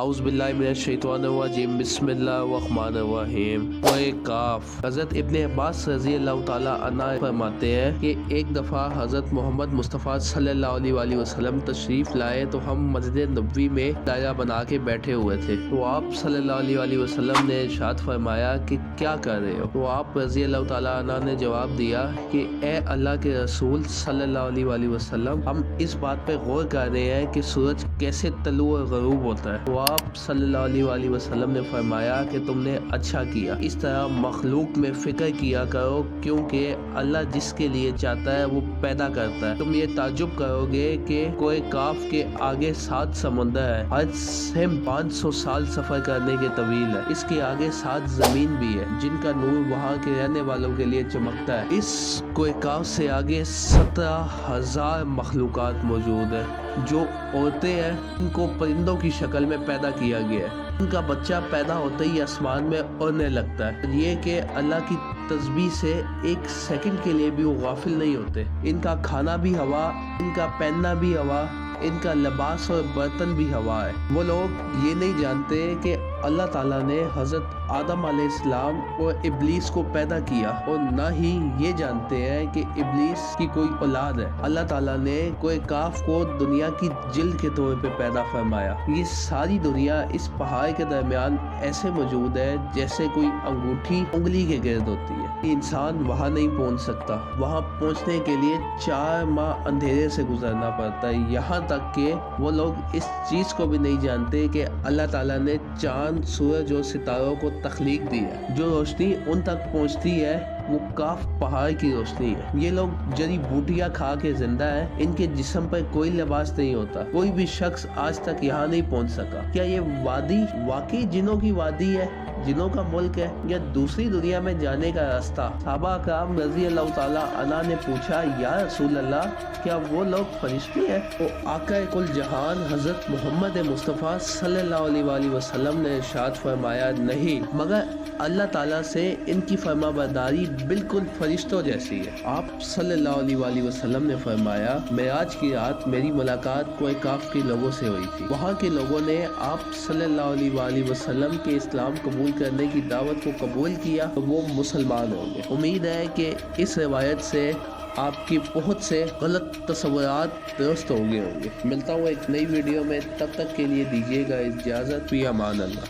اعوذ باللہ من الشیطان الرجیم، بسم اللہ الرحمن الرحیم۔ کوئے حضرت ابن عباس رضی اللہ تعالیٰ عنہ فرماتے ہیں کہ ایک دفعہ حضرت محمد مصطفیٰ صلی اللہ علیہ وآلہ وسلم تشریف لائے تو ہم مسجد نبوی میں دائرہ بنا کے بیٹھے ہوئے تھے۔ تو آپ صلی اللہ علیہ وآلہ وسلم نے ارشاد فرمایا کہ کیا کر رہے ہو؟ تو آپ رضی اللہ تعالیٰ عنہ نے جواب دیا کہ اے اللہ کے رسول صلی اللہ علیہ وآلہ وسلم، ہم اس بات پہ غور کر رہے ہیں کہ سورج کیسے طلوع اور غروب ہوتا ہے۔ تو آپ صلی اللہ علیہ وآلہ وسلم نے فرمایا کہ تم نے اچھا کیا۔ اس طرح مخلوق میں فکر کیا کرو، کیونکہ اللہ جس کے لیے چاہتا ہے وہ پیدا کرتا ہے۔ تم یہ تعجب کرو گے کہ کوئی کاف کے آگے سات سمندر ہے ہر سم پانچ سو سال سفر کرنے کے طویل ہے اس کے آگے سات زمین بھی ہے جن کا نور وہاں کے رہنے والوں کے لیے چمکتا ہے۔ اس کوئی کاف سے آگے سترہ ہزار مخلوقات موجود ہے جو عورتیں ہیں، ان کو پرندوں کی شکل میں پیدا کیا گیا ہے۔ ان کا بچہ پیدا ہوتے ہی آسمان میں اڑنے لگتا ہے۔ یہ کہ اللہ کی تسبیح سے ایک سیکنڈ کے لیے بھی وہ غافل نہیں ہوتے۔ ان کا کھانا بھی ہوا، ان کا پہننا بھی ہوا، ان کا لباس اور برتن بھی ہوا ہے۔ وہ لوگ یہ نہیں جانتے کہ اللہ تعالیٰ نے حضرت آدم علیہ السلام اور ابلیس کو پیدا کیا اور نہ ہی یہ جانتے ہیں کہ ابلیس کی کوئی اولاد ہے۔ اللہ تعالیٰ نے کوئی کاف کو دنیا کی جلد کے طور پہ پیدا فرمایا۔ یہ ساری دنیا اس پہاڑ کے درمیان ایسے موجود ہے جیسے کوئی انگوٹھی انگلی کے گرد ہوتی ہے۔ انسان وہاں نہیں پہنچ سکتا۔ وہاں پہنچنے کے لیے چار ماہ اندھیرے سے گزرنا پڑتا ہے۔ یہاں تک کہ وہ لوگ اس چیز کو بھی نہیں جانتے کہ اللہ تعالیٰ نے چار چاند سورج اور ستاروں کو تخلیق دی ہے، جو روشنی ان تک پہنچتی ہے، وہ کاف پہاڑ کی روشنی ہے۔ یہ لوگ جڑی بوٹیاں کھا کے زندہ ہیں، ان کے جسم پر کوئی لباس نہیں ہوتا، کوئی بھی شخص آج تک یہاں نہیں پہنچ سکا۔ کیا یہ وادی واقعی جنوں کی وادی ہے؟ جنوں کا ملک ہے یا دوسری دنیا میں جانے کا راستہ۔ صحابہ اکرام رضی اللہ تعالیٰ عنہ نے پوچھا، یا رسول اللہ، کیا وہ لوگ فرشتے ہیں؟ تو آقا کل جہان حضرت محمد مصطفیٰ صلی اللہ علیہ وآلہ وسلم نے ارشاد فرمایا، نہیں، مگر اللہ تعالیٰ سے ان کی فرما برداری بالکل فرشتوں جیسی ہے۔ آپ صلی اللہ علیہ وآلہ وسلم نے فرمایا معراج کی رات میری ملاقات کوئی کاف کے لوگوں سے ہوئی تھی۔ وہاں کے لوگوں نے آپ صلی اللہ علیہ وآلہ وسلم کے اسلام قبول کرنے کی دعوت کو قبول کیا تو وہ مسلمان ہوں گے۔ امید ہے کہ اس روایت سے آپ کی بہت سے غلط تصورات درست ہو گئے ہوں گے۔ ملتا ہوں ایک نئی ویڈیو میں۔ تب تک کے لیے دیجیے گا اجازت۔ پی امان اللہ۔